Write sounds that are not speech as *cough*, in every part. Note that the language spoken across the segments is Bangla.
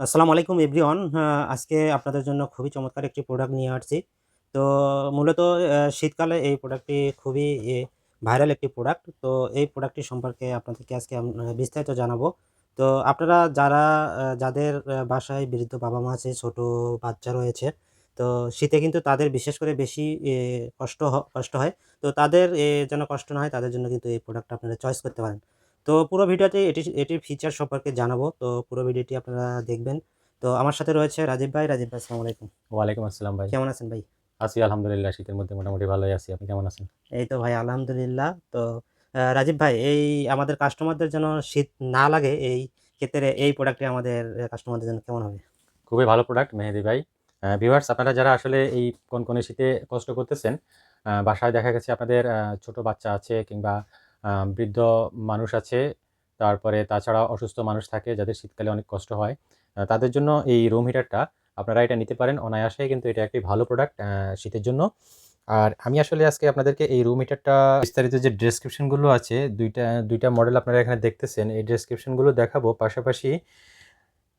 আসসালামু আলাইকুম এভরিওয়ান। আজকে আপনাদের জন্য খুবই চমৎকার একটি প্রোডাক্ট নিয়ে আসছি। তো মূলত শীতকালে এই প্রোডাক্টটি খুবই ভাইরাল একটি প্রোডাক্ট তো এই প্রোডাক্টটি সম্পর্কে আপনাদেরকে আজকে বিস্তারিত জানাব। তো আপনারা যারা যাদের বাসায় বৃদ্ধ বাবা মা আছে, ছোট বাচ্চা রয়েছে, তো শীতে কিন্তু তাদের বিশেষ করে বেশি কষ্ট কষ্ট হয়। তো তাদের যেন কষ্ট না হয়, তাদের জন্য কিন্তু এই প্রোডাক্টটা আপনারা চয়েস করতে পারেন। তো পুরো ভিডিওতে এটি এটির ফিচার সম্পর্কে জানাব। তো পুরো ভিডিওটি আপনারা দেখবেন। তো আমার সাথে রয়েছে রাজীব ভাই। রাজীব ভাই আসসালামু আলাইকুম। ওয়ালাইকুম আসসালাম ভাই। কেমন আছেন ভাই? আছি আলহামদুলিল্লাহ শীতের মধ্যে মোটামুটি ভালোই আছি। আপনি কেমন আছেন? এই তো ভাই আলহামদুলিল্লাহ। তো রাজীব ভাই এই আমাদের কাস্টমারদের জন্য শীত না লাগে এই ক্ষেত্রে এই প্রোডাক্টটি আমাদের কাস্টমারদের জন্য কেমন হবে? খুবই ভালো প্রোডাক্ট মেহেদি ভাই। ভিউয়ার্স আপনারা যারা আসলে এই কোন কোন শীতে কষ্ট করতেছেন বাসায় দেখা গেছে আপনাদের ছোট বাচ্চা আছে কিংবা বৃদ্ধ মানুষ আছে, তারপরে তাছাড়া অসুস্থ মানুষ থাকে যাদের শীতকালে অনেক কষ্ট হয়। তাদের জন্য এই রুম হিটারটা আপনারা এটা নিতে পারেন অনায়াসে কিন্তু এটা একটি ভালো প্রোডাক্ট শীতের জন্য। আর আমি আসলে আজকে আপনাদেরকে এই রুম হিটারটা বিস্তারিত যে ডেসক্রিপশনগুলো আছে, দুইটা দুইটা মডেল আপনারা এখানে দেখতেছেন, এই ডেসক্রিপশনগুলো দেখাবো। পাশাপাশি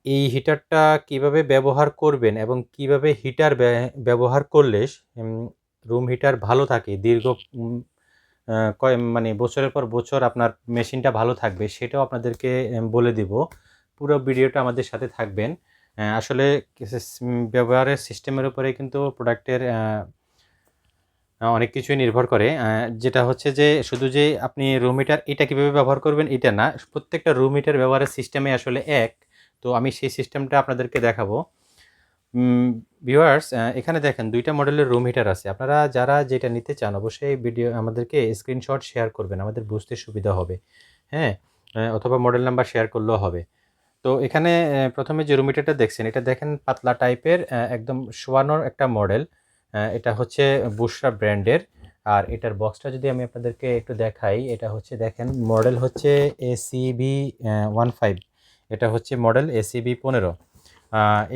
এই হিটারটা কীভাবে ব্যবহার করবেন এবং কীভাবে হিটার ব্যবহার করলে রুম হিটার ভালো থাকে, দীর্ঘ কয় মানে বছরের পর বছর আপনার মেশিনটা ভালো থাকবে সেটাও আপনাদেরকে বলে দিব। পুরো ভিডিওটা আমাদের সাথে থাকবেন। আসলে ব্যবহারের সিস্টেমের উপরে কিন্তু প্রোডাক্টের অনেক কিছুই নির্ভর করে। যেটা হচ্ছে যে, শুধু যে আপনি রুম হিটার এটা কীভাবে ব্যবহার করবেন এটা না, প্রত্যেকটা রুম হিটার ব্যবহারের সিস্টেমে আসলে এক। তো আমি সেই সিস্টেমটা আপনাদেরকে দেখাবো। ভিউয়ার্স এখানে দেখেন দুইটা মডেলের রুম হিটার আছে। আপনারা যারা যেটা নিতে চান, অবশ্যই ভিডিও আমাদেরকে স্ক্রিনশট শেয়ার করবেন। আমাদের বুঝতে সুবিধা হবে। হ্যাঁ? অথবা মডেল নাম্বার শেয়ার করলেও হবে। তো এখানে প্রথমে যে রুম হিটারটা দেখছেন, এটা দেখেন পাতলা টাইপের একদম শোয়ানোর একটা মডেল এটা হচ্ছে বুশরা ব্র্যান্ডের আর এটার বক্সটা যদি আমি আপনাদেরকে একটু দেখাই, এটা হচ্ছে দেখেন মডেল হচ্ছে এসিবি ওয়ান ফাইভ এটা হচ্ছে মডেল এসিবি পনেরো।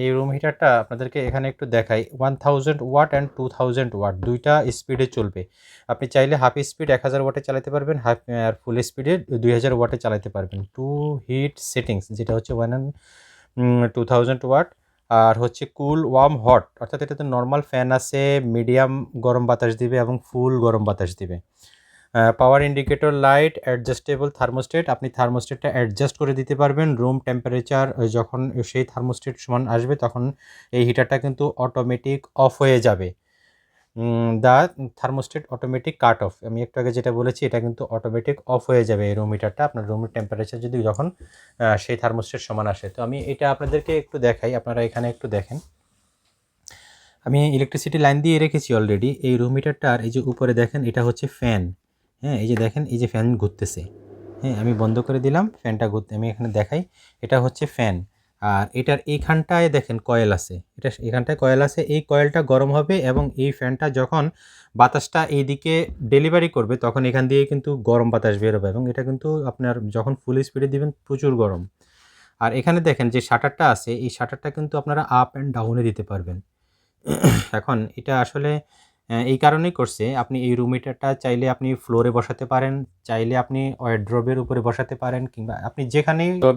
এই রুম হিটারটা আপনাদেরকে এখানে একটু দেখাই। One thousand watt and two thousand watt দুইটা স্পিডে চলবে। আপনি চাইলে হাফ স্পিড এক হাজার ওয়াটে চালাতে পারবেন হাফ আর ফুল স্পিডে দুই হাজার ওয়াটে চালাতে পারবেন। টু হিট সেটিংস যেটা হচ্ছে one and two thousand watt আর হচ্ছে কুল ওয়ার্ম হট অর্থাৎ এটাতে নর্মাল ফ্যান আছে মিডিয়াম গরম বাতাস দিবে এবং ফুল গরম বাতাস দিবে। Power indicator light adjustable thermostat আপনি থার্মোস্টেটটা অ্যাডজাস্ট করে দিতে পারবেন। রুম টেম্পারেচার যখন সেই থার্মোস্টেট সমান আসবে, তখন এই হিটারটা কিন্তু অটোমেটিক অফ হয়ে যাবে। The thermostat automatic cut off আমি একটু আগে যেটা বলেছি, এটা কিন্তু অটোমেটিক অফ হয়ে যাবে এই রুম হিটারটা আপনার রুমের টেম্পারেচার যদি যখন সেই থার্মোস্টেট সমান আসে। তো আমি এটা আপনাদেরকে একটু দেখাই, আপনারা এখানে একটু দেখেন। আমি ইলেকট্রিসিটি লাইন দিয়ে রেখেছি অলরেডি এই রুম হিটারটার এই যে উপরে দেখেন, এটা হচ্ছে ফ্যান হ্যাঁ এই যে দেখেন, এই যে ফ্যান ঘুরতেছে। হ্যাঁ আমি বন্ধ করে দিলাম, ফ্যানটা ঘুরতে আমি এখানে দেখাই। এটা হচ্ছে ফ্যান। আর এটার এইখানটায় দেখেন কয়েল আছে। এটা এখানটায় কয়েল আছে। এই কয়েলটা গরম হবে এবং এই ফ্যানটা যখন বাতাসটা এইদিকে ডেলিভারি করবে, তখন এখান দিয়ে কিন্তু গরম বাতাস বেরোবে এবং এটা কিন্তু আপনার যখন ফুল স্পিডে দিবেন, প্রচুর গরম। আর এখানে দেখেন যে শাটারটা আছে, এই শাটারটা কিন্তু আপনারা আপ অ্যান্ড ডাউনে দিতে পারবেন। এখন এটা আসলে এই কারণেই করছে। আপনি এই রুম হিটারটা চাইলে আপনি ফ্লোরে বসাতে পারেন, চাইলে আপনি ওয়ার্ড্রোবের উপরে বসাতে পারেন কিংবা আপনি যেখানেই তো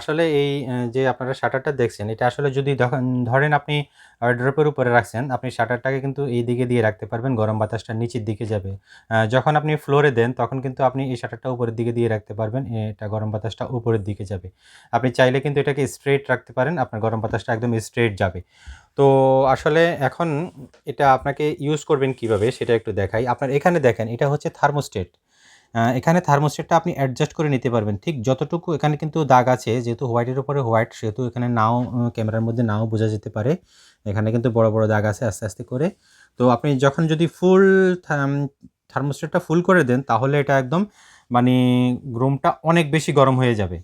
আসলে এই যে আপনারা শাটারটা দেখছেন, এটা আসলে যদি ধরেন আপনি ওয়ার্ড্রোবের উপরে রাখছেন, আপনি শাটারটাকে কিন্তু এই দিকে দিয়ে রাখতে পারবেন, গরম বাতাসটা নিচের দিকে যাবে। যখন আপনি ফ্লোরে দেন, তখন কিন্তু আপনি এই শাটারটা উপরের দিকে দিয়ে রাখতে পারবেন, এটা গরম বাতাসটা উপরের দিকে যাবে। আপনি চাইলে কিন্তু এটাকে স্ট্রেট রাখতে পারেন, আপনার গরম বাতাসটা একদম স্ট্রেট যাবে। তো আসলে এখন এটা আপনাকে ইউজ করবেন কীভাবে সেটা একটু দেখাই। আপনার এখানে দেখেন, এটা হচ্ছে থার্মোস্টেট। এখানে থার্মোস্টেটটা আপনি অ্যাডজাস্ট করে নিতে পারবেন। ঠিক যতটুকু এখানে কিন্তু দাগ আছে, যেহেতু হোয়াইটের উপরে হোয়াইট সেহেতু এখানে নাও ক্যামেরার মধ্যে নাও বোঝা যেতে পারে। এখানে কিন্তু বড় বড় দাগ আছে আস্তে আস্তে করে। তো আপনি যখন যদি ফুল থার্মোস্টেটটা ফুল করে দেন, তাহলে এটা একদম মানে রুমটা অনেক বেশি গরম হয়ে যাবে।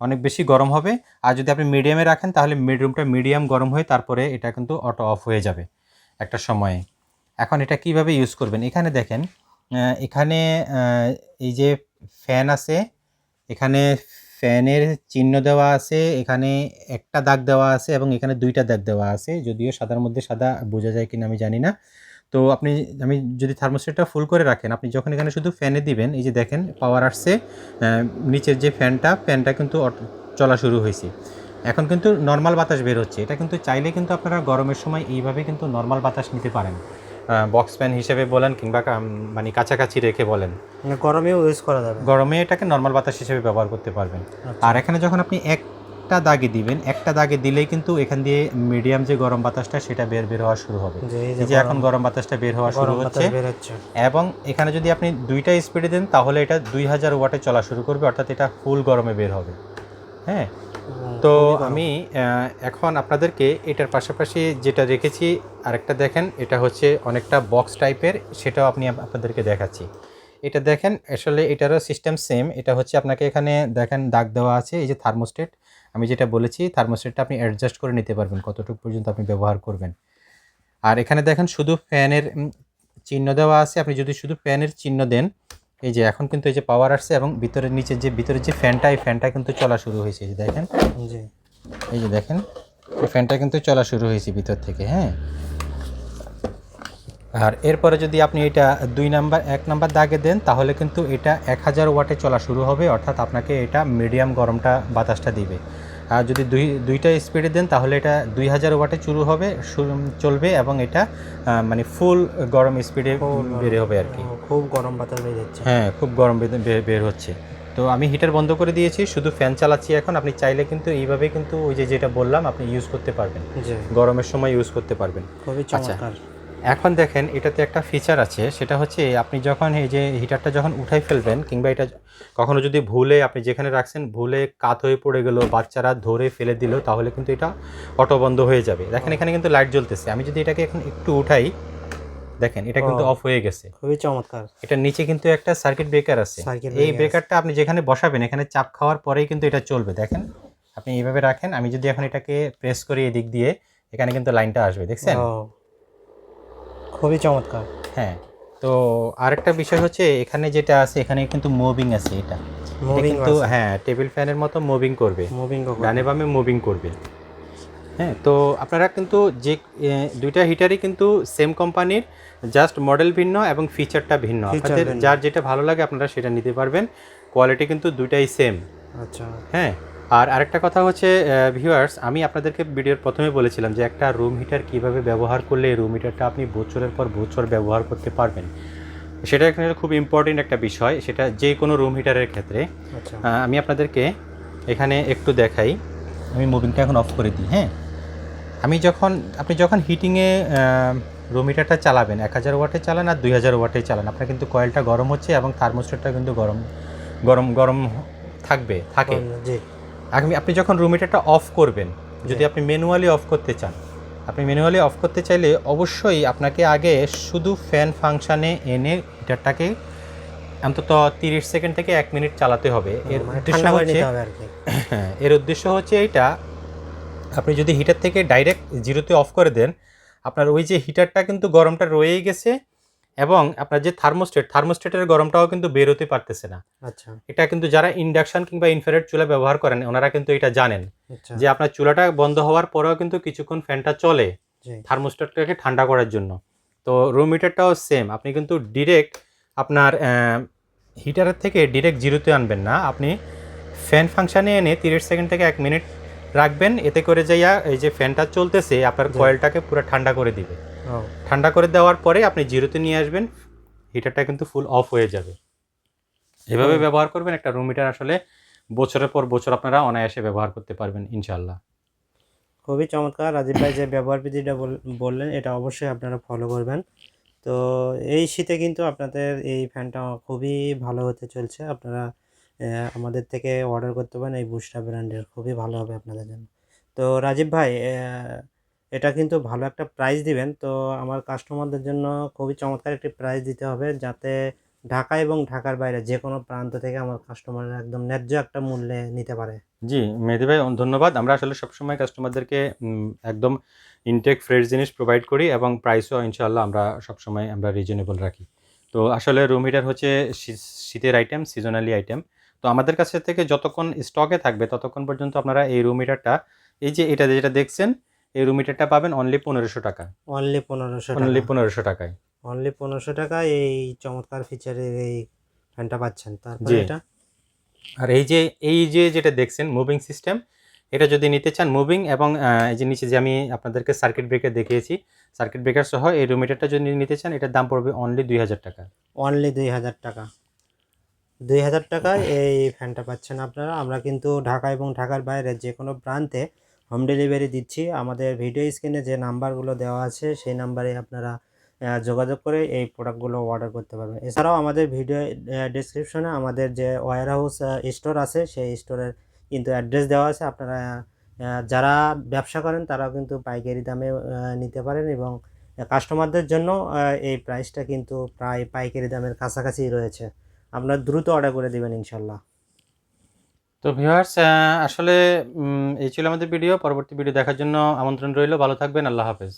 অনেক বেশি গরম হবে। আর যদি আপনি মিডিয়ামে রাখেন, তাহলে মিড রুমটা মিডিয়াম গরম হয়ে তারপরে এটা কিন্তু অটো অফ হয়ে যাবে একটা সময়ে। এখন এটা কীভাবে ইউজ করবেন? এখানে দেখেন এখানে এই যে ফ্যান আছে, এখানে ফ্যানের চিহ্ন দেওয়া আছে, এখানে একটা দাগ দেওয়া আছে এবং এখানে দুইটা দাগ দেওয়া আছে, যদিও সাদার মধ্যে সাদা বোঝা যায় কিনা আমি জানি না। তো আপনি, আমি যদি থার্মোস্টেটটা ফুল করে রাখেন, আপনি যখন এখানে শুধু ফ্যানে দিবেন, এই যে দেখেন পাওয়ার আসছে নিচের যে ফ্যানটা ফ্যানটা কিন্তু চলা শুরু হয়েছে। এখন কিন্তু নর্মাল বাতাস বের হচ্ছে। এটা কিন্তু চাইলে কিন্তু আপনারা গরমের সময় এইভাবে কিন্তু নর্মাল বাতাস নিতে পারেন। বক্স ফ্যান হিসেবে বলেন কিংবা মানে কাছাকাছি রেখে বলেন। মানে গরমেও ইউজ করা যাবে। গরমে এটাকে নর্মাল বাতাস হিসেবে ব্যবহার করতে পারবেন। আচ্ছা। আর এখানে যখন আপনি একটা দাগে দিবেন একটা দাগে দিলেই কিন্তু এখান দিয়ে মিডিয়াম যে গরম বাতাসটা সেটা বের বের হওয়া শুরু হবে। যে এই এই যে এখন গরম বাতাসটা বের হওয়া শুরু হচ্ছে। এবং এখানে যদি আপনি দুইটা স্পিডে দেন তাহলে এটা দুই হাজার ওয়াটে চলা শুরু করবে অর্থাৎ এটা ফুল গরমে বের হবে। হ্যাঁ তো আমি এখন আপনাদেরকে এটার পাশাপাশি যেটা রেখেছি আরেকটা দেখেন এটা হচ্ছে অনেকটা বক্স টাইপের সেটাও আপনি আপনাদেরকে দেখাচ্ছি। এটা দেখেন আসলে এটারও সিস্টেম সেম এটা হচ্ছে আপনাকে এখানে দেখেন দাগ দেওয়া আছে এই যে থার্মোস্টেট আমি যেটা বলেছি থার্মোস্টেটটা আপনি অ্যাডজাস্ট করে নিতে পারবেন কতটুকু পর্যন্ত আপনি ব্যবহার করবেন। আর এখানে দেখেন শুধু ফ্যানের চিহ্ন দেওয়া আছে আপনি যদি শুধু ফ্যানের চিহ্ন দেন এই যে এখন কিন্তু এই যে পাওয়ার আসছে এবং ভিতরের নিচে যে ভিতরে যে ফ্যানটা এই ফ্যানটা কিন্তু চলা শুরু হয়েছে এই যে দেখেন। জি। এই যে দেখেন এই ফ্যানটা কিন্তু চলা শুরু হয়েছে ভিতর থেকে হ্যাঁ। আর এরপরে যদি আপনি এটা দুই নাম্বার এক নাম্বার দাগে দেন তাহলে কিন্তু এটা এক হাজার ওয়াটে চলা শুরু হবে অর্থাৎ আপনাকে এটা মিডিয়াম গরমটা বাতাসটা দিবে। আর যদি দুই দুইটা স্পিডে দেন তাহলে এটা দুই হাজার ওয়াটে শুরু হবে চলবে এবং এটা মানে ফুল গরম স্পিডে বের হবে আর কি। খুব গরম বাতাস বের হচ্ছে। হ্যাঁ খুব গরম বের- হচ্ছে। তো আমি হিটার বন্ধ করে দিয়েছি শুধু ফ্যান চালাচ্ছি এখন আপনি চাইলে কিন্তু এইভাবে কিন্তু ওই যে যেটা বললাম আপনি ইউজ করতে পারবেন। গরমের সময় ইউজ করতে পারবেন। খুবই আচ্ছা। এখন দেখেন এটাতে একটা ফিচার আছে সেটা হচ্ছে আপনি যখন এই যে হিটারটা যখন উঠাই ফেলবেন কিংবা এটা কখনো যদি ভুলে আপনি যেখানে রাখছেন ভুলে কাত হয়ে পড়ে গেল বাচ্চারা ধরে ফেলে দিল তাহলে কিন্তু এটা অটো বন্ধ হয়ে যাবে। দেখেন এখানে কিন্তু লাইট জ্বলতেছে। আমি যদি এটাকে এখন একটু উঠাই দেখেন এটা কিন্তু অফ হয়ে গেছে। খুবই চমৎকার। এটার নিচে কিন্তু একটা সার্কিট ব্রেকার আছে। এই ব্রেকারটা আপনি যেখানে বসাবেন এখানে চাপ খাওয়ার পরেই কিন্তু এটা চলবে। দেখেন আপনি এইভাবে রাখেন। আমি যদি এখন এটাকে প্রেস করি এদিক দিয়ে এখানে কিন্তু লাইনটা আসবে। দেখছেন? খুবই চমৎকার। হ্যাঁ তো আরেকটা বিষয় হচ্ছে এখানে যেটা আছে এখানে কিন্তু মুভিং আছে এটা। মুভিং কিন্তু হ্যাঁ টেবিল ফ্যানের মতো মুভিং করবে। মুভিং ডানে বামে মুভিং করবে। হ্যাঁ তো আপনারা কিন্তু যে দুইটা হিটারই কিন্তু সেম কোম্পানির জাস্ট মডেল ভিন্ন এবং ফিচারটা ভিন্ন। আপনাদের ভিন্ন। যার যেটা ভালো লাগে আপনারা সেটা নিতে পারবেন। কোয়ালিটি কিন্তু দুইটাই সেম আচ্ছা। হ্যাঁ আর আরেকটা কথা হচ্ছে ভিউয়ার্স আমি আপনাদেরকে ভিডিওর প্রথমে বলেছিলাম যে একটা রুম হিটার কীভাবে ব্যবহার করলে রুম হিটারটা আপনি বছরের পর বছর ব্যবহার করতে পারবেন। সেটা এখানে খুব ইম্পর্টেন্ট একটা বিষয় সেটা যে কোনো রুম হিটারের ক্ষেত্রে। আচ্ছা। আমি আপনাদেরকে এখানে একটু দেখাই। আমি মুভিংটা এখন অফ করে দিই হ্যাঁ? আমি যখন আপনি যখন হিটিংয়ে রুম হিটারটা চালাবেন এক হাজার ওয়াটে চালান আর দুই হাজার ওয়াটে চালান আপনার কিন্তু কয়েলটা গরম হচ্ছে এবং থার্মোস্টেটটা কিন্তু গরম গরম গরম থাকবে থাকে। জি আপনি যখন রুম হিটারটা অফ করবেন যদি আপনি ম্যানুয়ালি অফ করতে চান আপনি ম্যানুয়ালি অফ করতে চাইলে অবশ্যই আপনাকে আগে শুধু ফ্যান ফাংশানে এনে হিটারটাকে অন্তত তিরিশ সেকেন্ড থেকে এক মিনিট চালাতে হবে। এর মানে উদ্দেশ্য হচ্ছে হ্যাঁ *coughs* এর উদ্দেশ্য হচ্ছে এইটা আপনি যদি হিটার থেকে ডাইরেক্ট জিরোতে অফ করে দেন আপনার ওই যে হিটারটা কিন্তু গরমটা রয়েই গেছে এবং আপনার যে থার্মোস্টেট থার্মোস্টেটের গরমটাও কিন্তু বেরোতে পারতেছে না। আচ্ছা। এটা কিন্তু যারা ইন্ডাকশন কিংবা ইনফ্রারেড চুলা ব্যবহার করেন ওনারা কিন্তু এটা জানেন। আচ্ছা। যে আপনার চুলাটা বন্ধ হওয়ার পরেও কিন্তু কিছুক্ষণ ফ্যানটা চলে থার্মোস্টেটটাকে ঠান্ডা করার জন্য। তো রুম হিটারটাও সেম আপনি কিন্তু ডিরেক্ট আপনার হিটারের থেকে ডিরেক্ট জিরোতে আনবেন না। আপনি ফ্যান ফাংশানে এনে তিরিশ সেকেন্ড থেকে এক মিনিট রাখবেন। এতে করে যাইয়া এই যে ফ্যানটা চলতেছে আপনার কয়েলটাকে পুরো ঠান্ডা করে দিবে। ঠান্ডা করে দেওয়ার পরে আপনি জিরোতে নিয়ে আসবেন হিটারটা কিন্তু ফুল অফ হয়ে যাবে। এভাবে ব্যবহার করবেন একটা রুম হিটার আসলে বছরের পর বছর আপনারা অনায়াসে ব্যবহার করতে পারবেন ইনশাল্লাহ খুবই চমৎকার। রাজীব ভাই যে ব্যবহার বিধিটা বল- বললেন এটা অবশ্যই আপনারা ফলো করবেন। তো এই শীতে কিন্তু আপনাদের এই ফ্যানটা খুবই ভালো হতে চলছে। আপনারা আমাদের থেকে অর্ডার করতে পারেন এই বুস্টা ব্র্যান্ডের খুবই ভালো হবে আপনাদের জন্য। তো রাজীব ভাই এটা কিন্তু ভালো একটা প্রাইস দিবেন। তো আমার কাস্টমারদের জন্য খুবই চমৎকার একটি প্রাইস দিতে হবে যাতে ঢাকা এবং ঢাকার বাইরে যে কোনো প্রান্ত থেকে আমার কাস্টমাররা একদম ন্যায্য একটা মূল্যে নিতে পারে। জি, মেহেদি ভাই ধন্যবাদ। আমরা আসলে সবসময় কাস্টমারদেরকে একদম ইনটেক ফ্রেশ জিনিস প্রোভাইড করি এবং প্রাইসও ইনশাল্লাহ আমরা সবসময় আমরা রিজনেবল রাখি। তো আসলে রুম হিটার হচ্ছে শীতের আইটেম সিজনালি আইটেম তো আমাদের কাছে থেকে যতক্ষণ স্টকে থাকবে ততক্ষণ পর্যন্ত আপনারা এই রুম হিটারটা এই যে এটা যেটা দেখছেন এই রুম হিটারটা পাবেন অনলি পনেরোশো টাকা। অনলি পনেরোশো অনলি টাকা পনেরোশো টাকায়। অনলি পনেরোশো টাকায় এই চমৎকার ফিচারের এই ফ্যানটা পাচ্ছেন। তারপরে। এটা? আর এই যে এই যে যেটা দেখছেন মুভিং সিস্টেম এটা যদি নিতে চান মুভিং এবং এই যে নিচে যে আমি আপনাদেরকে সার্কিট ব্রেকার দেখিয়েছি সার্কিট ব্রেকার সহ এই রুম হিটারটা যদি নিতে চান এটার দাম পড়বে অনলি দুই হাজার টাকা। অনলি দুই হাজার টাকা। দুই হাজার টাকায় এই ফ্যানটা পাচ্ছেন আপনারা। আমরা কিন্তু ঢাকা এবং ঢাকার বাইরে যে কোনো প্রান্তে হোম ডেলিভারি দিচ্ছি। আমাদের ভিডিও স্ক্রিনে যে নাম্বারগুলো দেওয়া আছে, সেই নাম্বারে আপনারা যোগাযোগ করে এই প্রোডাক্টগুলো অর্ডার করতে পারবেন। এছাড়াও আমাদের ভিডিও ডিসক্রিপশনে আমাদের যে ওয়ার হাউস স্টোর আছে, সেই স্টোরের কিন্তু অ্যাড্রেস দেওয়া আছে। আপনারা যারা ব্যবসা করেন, তারাও কিন্তু পাইকারি দামে নিতে পারেন এবং কাস্টমারদের জন্য এই প্রাইসটা কিন্তু প্রায় পাইকারি দামের কাছাকাছি রয়েছে। আপনারা দ্রুত অর্ডার করে দেবেন ইনশাল্লাহ। তো ভিউয়ার্স আসলে এই ছিল আমাদের ভিডিও পরবর্তী ভিডিও দেখার জন্য আমন্ত্রণ রইল। ভালো থাকবেন। আল্লাহ হাফেজ।